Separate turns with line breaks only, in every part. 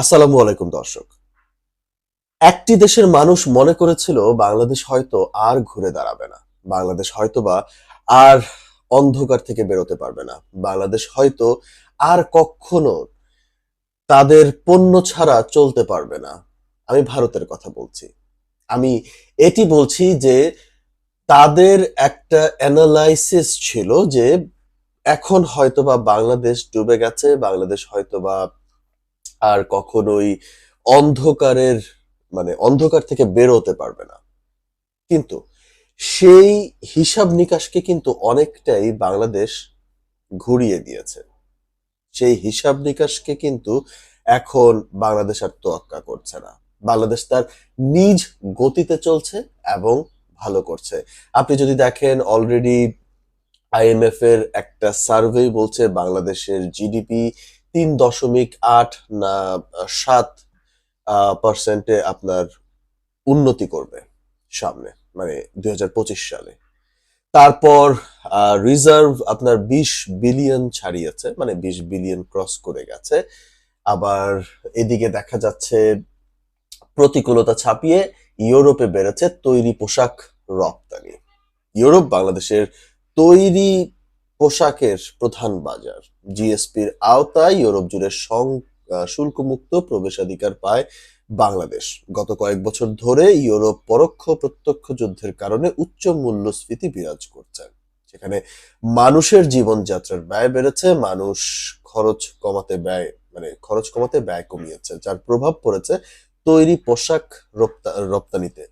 আসসালামু আলাইকুম, দর্শক। একটি দেশের মানুষ মনে করেছিল বাংলাদেশ হয়তো আর ঘুরে দাঁড়াবে না। বাংলাদেশ হয়তোবা আর অন্ধকার থেকে বেরোতে পারবে না। বাংলাদেশ হয়তো আর কখনো তাদের পণ্য ছাড়া চলতে পারবে না। আমি ভারতের কথা বলছি। আমি এটি বলছি যে তাদের একটা অ্যানালাইসিস ছিল যে এখন হয়তোবা বাংলাদেশ ডুবে গেছে, বাংলাদেশ হয়তোবা আর কখনোই অন্ধকারের মানে অন্ধকার থেকে বেরোতে পারবে না। কিন্তু সেই হিসাব নিকাশকে কিন্তু অনেকটাই বাংলাদেশ ঘুরিয়ে দিয়েছে। সেই হিসাব নিকাশকে কিন্তু এখন বাংলাদেশ আর তোয়াক্কা করছে না। বাংলাদেশ তার নিজ গতিতে চলছে এবং ভালো করছে। আপনি যদি দেখেন অলরেডি আইএমএফ এর একটা সার্ভে বলছে বাংলাদেশের জিডিপি তিন দশমিক আট না, সাত পার্সেন্টে আপনার উন্নতি করবে সামনে মানে দু হাজার পঁচিশ সালে। তারপর রিজার্ভ আপনার বিশ বিলিয়ন ছাড়িয়েছে মানে বিশ বিলিয়ন ক্রস করে গেছে। আবার এদিকে দেখা যাচ্ছে প্রতিকূলতা ছাপিয়ে ইউরোপে বেড়েছে তৈরি পোশাক রপ্তানি। ইউরোপ বাংলাদেশের তৈরি পোশাকের প্রধান বাজার। জিএসপির আওতায় ইউরোপ জুড়ে শুল্কমুক্ত প্রবেশাধিকার পায় বাংলাদেশ। গত কয়েক বছর ধরে ইউরোপ পরোক্ষ প্রত্যক্ষ যুদ্ধের কারণে উচ্চ মূল্যস্ফীতি বিরাজ করছে। সেখানে মানুষের জীবনযাত্রার ব্যয় বেড়েছে, মানুষ খরচ কমাতে ব্যয় মানে খরচ কমাতে ব্যয় কমিয়েছে, যার প্রভাব পড়েছে তৈরি পোশাক রপ্তা- রপ্তানিতে।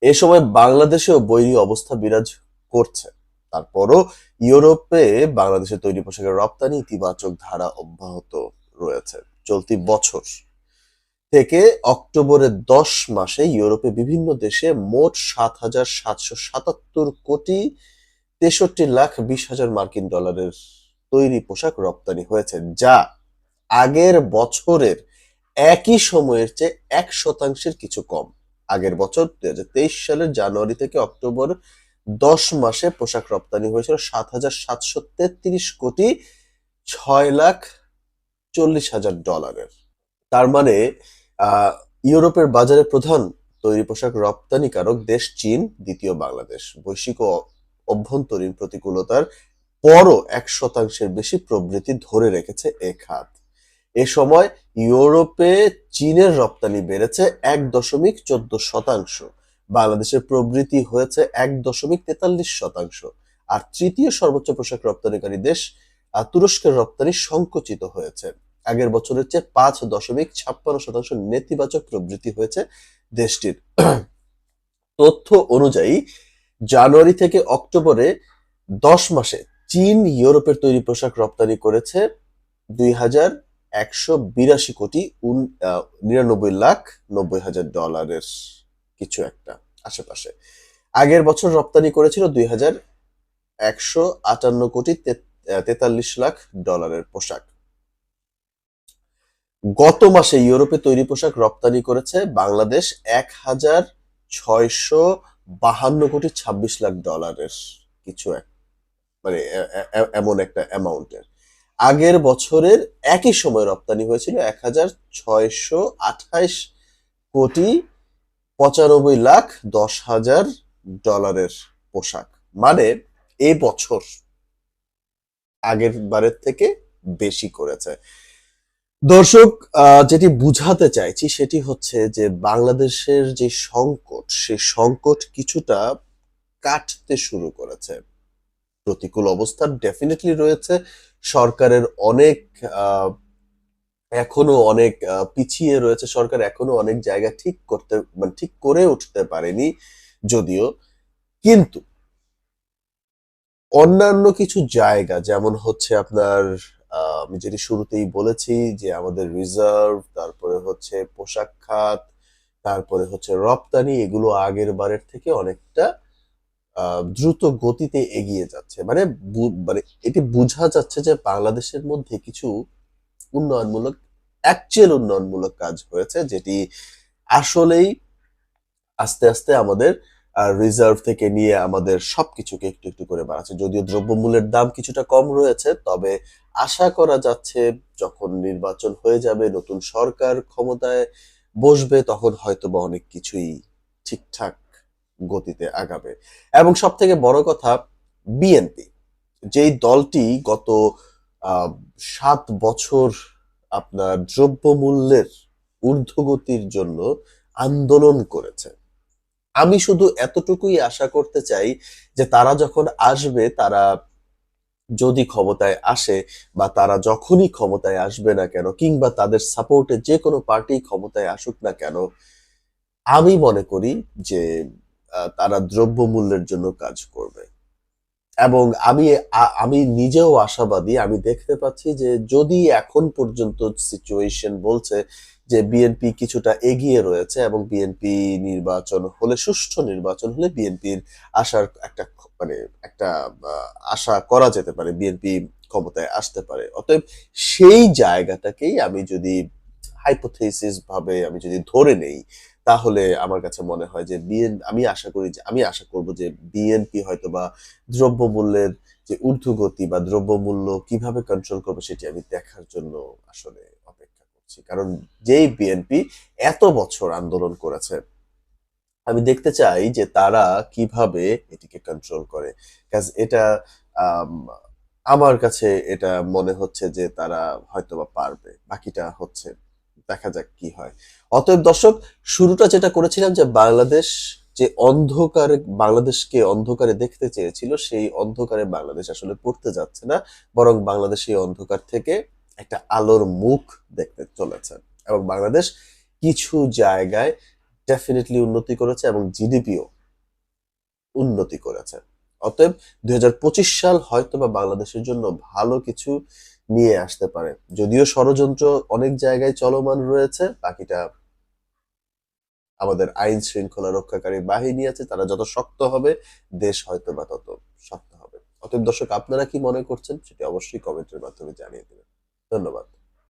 এ সময় বাংলাদেশেও বৈরী অবস্থা বিরাজ করছে। তারপরও ইউরোপে বাংলাদেশের তৈরি পোশাকের রপ্তানি ইতিবাচক ধারা অব্যাহত রয়েছে। চলতি বছর থেকে অক্টোবরের দশ মাসে ইউরোপে বিভিন্ন দেশে মোট সাত হাজার সাতশো সাতাত্তর কোটি তেষট্টি লাখ বিশ হাজার মার্কিন ডলারের তৈরি পোশাক রপ্তানি হয়েছে, যা আগের বছরের একই সময়ের চেয়ে এক শতাংশের কিছু কম। আগের বছর দুই হাজার তেইশ সালের জানুয়ারি থেকে অক্টোবর দশ মাসে পোশাক রপ্তানি হয়েছিল সাত হাজার সাতশো তেত্রিশ কোটি ছয় লাখ চল্লিশ হাজার ডলারের। তার মানে ইউরোপের বাজারে প্রধান তৈরি পোশাক রপ্তানিকারক দেশ চীন, দ্বিতীয় বাংলাদেশ। বৈশ্বিক ও অভ্যন্তরীণ প্রতিকূলতার পরও এক শতাংশের বেশি প্রবৃদ্ধি ধরে রেখেছে এ খাত। এ সময় ইউরোপে চীনের রপ্তানি বেড়েছে এক দশমিক চোদ্দ শতাংশ। বাংলাদেশের প্রবৃদ্ধি হয়েছে এক দশমিক তেতাল্লিশ শতাংশ। আর তৃতীয় সর্বোচ্চ পোশাক রপ্তানিকারী দেশ তুরস্কের রপ্তানি সংকুচিত হয়েছে। আগের বছরের চেয়ে পাঁচ দশমিক ছাপ্পান্ন শতাংশ নেতিবাচক প্রবৃদ্ধি হয়েছে দেশটির। তথ্য অনুযায়ী, জানুয়ারি থেকে অক্টোবরে দশ মাসে চীন ইউরোপের তৈরি পোশাক রপ্তানি করেছে দুই হাজার একশো বিরাশি কোটি নিরানব্বই লাখ নব্বই হাজার ডলারের। কিছু একটা আশেপাশে। আগের বছর রপ্তানি করেছিল দুই হাজার একশো আটান্ন কোটি তেতাল্লিশ লাখ ডলারের পোশাক। গত মাসে ইউরোপে তৈরি পোশাক রপ্তানি করেছে বাংলাদেশ এক হাজার ছয়শো বাহান্ন কোটি ছাব্বিশ লাখ ডলারের কিছু এক মানে এমন একটা অ্যামাউন্টের। আগের বছরের একই সময় রপ্তানি হয়েছিল এক হাজার ছয়শো আঠাইশ কোটি পঁচানব্বই লাখ দশ হাজার ডলারের পোশাক। মানে এ বছর আগের বারের থেকে বেশি করেছে। দর্শক যেটি বুঝাতে চাইছি সেটি হচ্ছে যে বাংলাদেশের যে সংকট সেই সংকট কিছুটা কাটতে শুরু করেছে। প্রতিকূল অবস্থা ডেফিনেটলি রয়েছে। সরকারের অনেক আহ, এখনও অনেক পিছিয়ে রয়েছে সরকার, এখনও অনেক জায়গা ঠিক করতে মানে ঠিক করে উঠতে পারেনি যদিও। কিন্তু অন্যান্য কিছু জায়গা, যেমন হচ্ছে আপনার আমি যেটি শুরুতেই বলেছি যে আমাদের রিজার্ভ, তারপরে হচ্ছে পোশাক খাত, তারপরে হচ্ছে রপ্তানি, এগুলো আগের বারের থেকে অনেকটা দ্রুত গতিতে এগিয়ে যাচ্ছে। মানে মানে এটি বোঝা যাচ্ছে যে বাংলাদেশের মধ্যে কিছু উন্নয়নমূলক অ্যাকচুয়াল উন্নয়নমূলক কাজ হয়েছে, যেটি আসলেই আস্তে আস্তে আমাদের রিজার্ভ থেকে নিয়ে আমাদের সবকিছুকে একটু একটু করে বাড়াচ্ছে। যদিও দ্রব্যমূল্যের দাম কিছুটা কম রয়েছে, তবে আশা করা যাচ্ছে যখন নির্বাচন হয়ে যাবে, নতুন সরকার ক্ষমতায় বসবে, তখন হয়তো বা অনেক কিছুই ঠিকঠাক গতিতে আগাবে। এবং সব থেকে বড় কথা বিএনপি যেই দলটি গত সাত বছর আপনার দ্রব্যমূল্যের ঊর্ধ্বগতির জন্য আন্দোলন করেছে। আমি শুধু এতটুকুই আশা করতে চাই যে তারা যখন আসবে, তারা যদি ক্ষমতায় আসে বা তারা যখনই ক্ষমতায় আসবে না কেন, কিংবা তাদের সাপোর্টে যে কোনো পার্টি ক্ষমতায় আসুক না কেন, আমি মনে করি যে তারা দ্রব্যমূল্যের জন্য কাজ করবে। এবং আমি আমি নিজেও আশাবাদী, আমি দেখতে পাচ্ছি যে যদি এখন পর্যন্ত সিচুয়েশন বলছে যে বিএনপি কিছুটা এগিয়ে রয়েছে এবং বিএনপি নির্বাচন হলে, সুষ্ঠু নির্বাচন হলে বিএনপির আশার একটা মানে একটা আশা করা যেতে পারে বিএনপি ক্ষমতায় আসতে পারে। অতএব সেই জায়গাটাকেই আমি যদি হাইপোথেসিস ভাবে আমি যদি ধরে নেই তাহলে আমার কাছে মনে হয় যে বিএন আমি আশা করি যে আমি আশা করব যে বিএনপি হয়তো বা দ্রব্যমূল্যের যে ঊর্ধ্বগতি বা দ্রব্যমূল্য কীভাবে কন্ট্রোল করবে সেটি আমি দেখার জন্য আসলে অপেক্ষা করছি। কারণ যেই বিএনপি এত বছর আন্দোলন করেছে আমি দেখতে চাই যে তারা কীভাবে এটিকে কন্ট্রোল করে। কাজ এটা আম, আমার কাছে এটা মনে হচ্ছে যে তারা হয়তোবা পারবে বাকিটা হচ্ছে দেখা যাক কি হয়। অতএব দর্শক, শুরুটা যেটা করেছিলাম যে বাংলাদেশ যে অন্ধকারে, বাংলাদেশকে অন্ধকারে দেখতে চেয়েছিল, সেই অন্ধকারে বাংলাদেশ আসলে পড়তে যাচ্ছে না, বরং বাংলাদেশ এই অন্ধকার থেকে একটা আলোর মুখ দেখতে চলেছে। এবং বাংলাদেশ কিছু জায়গায় ডেফিনেটলি উন্নতি করেছে এবং জিডিপিও উন্নতি করেছে। অতএব দুই হাজার পঁচিশ সাল হয়তো বাংলাদেশের জন্য ভালো কিছু নিয়ে আসতে পারে। যদিও ষড়যন্ত্র অনেক জায়গায় চলমান রয়েছে, বাকিটা আমাদের আইন শৃঙ্খলা রক্ষাকারী বাহিনী আছে, তারা যত শক্ত হবে, দেশ হয়তো বা তত শক্ত হবে। অতএব দর্শক, আপনারা কি মনে করছেন, সেটি অবশ্যই কমেন্টের মাধ্যমে জানিয়ে দেবেন। ধন্যবাদ।